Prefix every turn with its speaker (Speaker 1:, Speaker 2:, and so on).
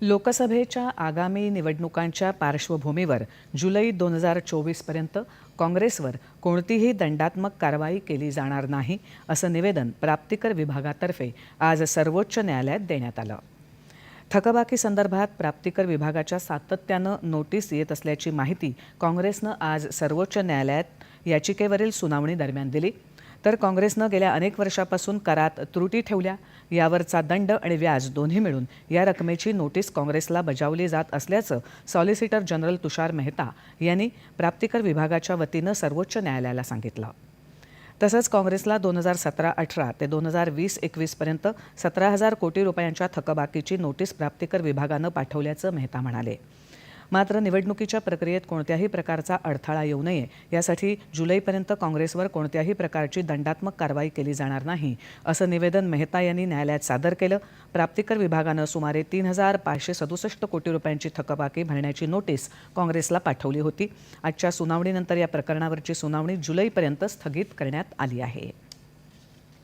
Speaker 1: लोकसभेच्या आगामी निवडणुकांच्या पार्श्वभूमीवर जुलै दोन हजार चोवीसपर्यंत काँग्रेसवर कोणतीही दंडात्मक कारवाई केली जाणार नाही असं निवेदन प्राप्तिकर विभागातर्फे आज सर्वोच्च न्यायालयात देण्यात आलं. थकबाकी संदर्भात प्राप्तिकर विभागाच्या सातत्यानं नोटीस येत असल्याची माहिती काँग्रेसनं आज सर्वोच्च न्यायालयात याचिकेवरील सुनावणी दरम्यान दिली. तर काँग्रेसनं गेल्या अनेक वर्षापासून करात त्रुटी ठेवल्या. यावरचा दंड आणि व्याज दोन्ही मिळून या रकमेची नोटीस काँग्रेसला बजावली जात असल्याचं सॉलिसिटर जनरल तुषार मेहता यांनी प्राप्तिकर विभागाच्या वतीनं सर्वोच्च न्यायालयाला सांगितलं. तसंच काँग्रेसला दोन हजार सतरा अठरा ते दोन हजार वीस एकवीसपर्यंत सतरा हजार कोटी रुपयांच्या थकबाकीची नोटीस प्राप्तिकर विभागानं पाठवल्याचं मेहता म्हणाले. मात्र निवडणुकीच्या प्रक्रियेत कोणत्याही प्रकारचा अडथळा येऊ नये. यासाठी जुलैपर्यंत काँग्रेसवर कोणत्याही प्रकारची दंडात्मक कारवाई केली जाणार नाही असं निवेदन मेहता यांनी न्यायालयात सादर केलं. प्राप्तिकर विभागानं सुमारे तीन हजार पाचशे सदुसष्ट कोटी रुपयांची थकबाकी भरण्याची नोटीस काँग्रेसला पाठवली होती. आजच्या सुनावणीनंतर या प्रकरणावरची सुनावणी जुलैपर्यंत स्थगित करण्यात आली आहे.